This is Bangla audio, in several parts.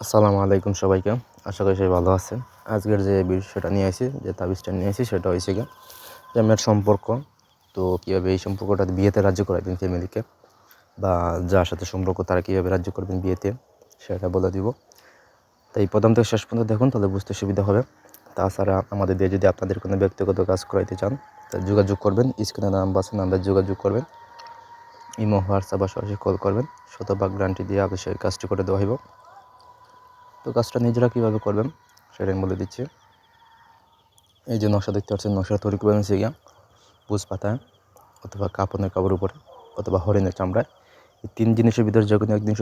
আসসালামু আলাইকুম সবাইকে। আশা করি সবাই ভালো আছেন। আজকের যে বিষয়টা নিয়ে আসি, যে তাবিজটা নিয়ে আসি, সেটা হয়েছে গিয়ে প্রেমের সম্পর্ক। তো কীভাবে এই সম্পর্কটা বিয়েতে রাজ্য করাবেন ফ্যামিলিকে বা যার সাথে সম্পর্ক তারা কীভাবে রাজ্য করবেন বিয়েতে, সেটা বলে দিব। তাই প্রথম থেকে শেষ পর্যন্ত দেখুন, তাহলে বুঝতে সুবিধা হবে। তাছাড়া আমাদের দিয়ে যদি আপনাদের কোনো ব্যক্তিগত কাজ করাইতে চান তা যোগাযোগ করবেন। স্ক্রিনে নাম বাসে নাম্বার যোগাযোগ করবেন। ইমো, হোয়াটসঅ্যাপ বা সরাসরি কল করবেন। শতভাগ গ্যারান্টি দিয়ে অবশ্যই কাজটি করে দেওয়া হইব। তো কাজটা নিজেরা কীভাবে করবেন সেটা আমি বলে দিচ্ছি। এই যে নকশা দেখতে পাচ্ছেন নকশা তৈরি করবেন হচ্ছে গিয়া পুষ পাতায় অথবা কাপড়ের কাপড় উপরে অথবা হরিণের চামড়ায়। এই তিন জিনিসের ভিতরে যে কোনো এক জিনিস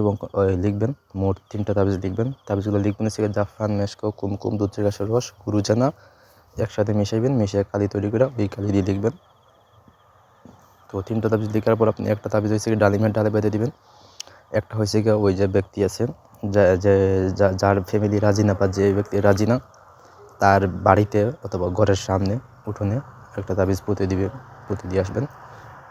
লিখবেন। মোট তিনটা তাবিজ লিখবেন। তাবিজগুলো লিখবেন গিয়ে জাফরান, মেশকো, কুমকুম, দুধ গাছের রস গুরুজানা, একসাথে মিশাইবেন, মিশিয়ে কালি তৈরি করে ওই কালি দিয়ে লিখবেন। তো তিনটা তাবিজ লিখার পর আপনি একটা তাবিজ হয়েছে ডালিমের ডালে বেঁধে দিবেন। একটা হয়েছে গিয়ে ওই যে ব্যক্তি আছে যা- যার ফ্যামিলি রাজি না বা যে ব্যক্তি রাজি না, তার বাড়িতে অথবা ঘরের সামনে, উঠোনে একটা তাবিজ পুঁতে দিবে পুঁতে দিয়ে আসবেন।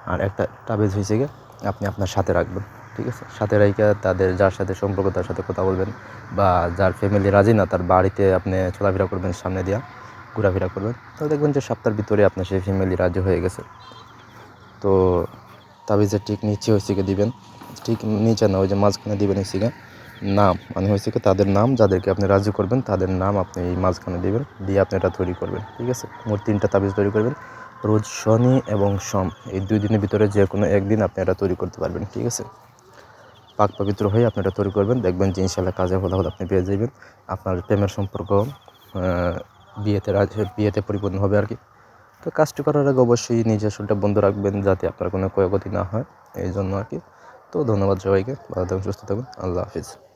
আর একটা তাবিজ হয়েছে গিয়ে আপনি আপনার সাথে রাখবেন, ঠিক আছে? সাথে রাখে তাদের যার সাথে সম্পর্ক, তার সাথে কথা বলবেন বা যার ফ্যামিলি রাজি না, তার বাড়িতে আপনি চলাফেরা করবেন, সামনে দিয়া ঘোরাফেরা করবেন, তো দেখবেন যে সপ্তাহের ভিতরে আপনার সেই ফ্যামিলি রাজি হয়ে গেছে। তো তাবিজের ঠিক নিচে হয়েছে দিবেন, ঠিক নিচে না, ওই যে মাঝখানে দিবেন হয়েছে নাম। মানে হয়েছে কি তাদের নাম, যাদেরকে আপনি রাজি করবেন, তাদের নাম আপনি এই মাঝখানে দিবেন, দিয়ে আপনি এটা তৈরি করবেন, ঠিক আছে? মোট তিনটা তাবিজ তৈরি করবেন, রোজ শনি এবং সম। এই দুই দিনের ভিতরে যে কোনো একদিন আপনি এটা তৈরি করতে পারবেন, ঠিক আছে? পাক পবিত্র হয়ে আপনি এটা তৈরি করবেন, দেখবেন যে ইনশাল্লাহ কাজে ফলাফল আপনি পেয়ে যাবেন। আপনার প্রেমের সম্পর্ক বিয়েতে বিয়েতে পরিপূর্ণ হবে আর কি। তো কাজটি করার আগে অবশ্যই নিজের শরীরটা বন্ধ রাখবেন, যাতে আপনার কোনো ক্ষয়ক্ষতি না হয়, এই জন্য আর কি। তো ধন্যবাদ সবাইকে, ভালো থাকুন, সুস্থ থাকুন, আল্লাহ হাফিজ।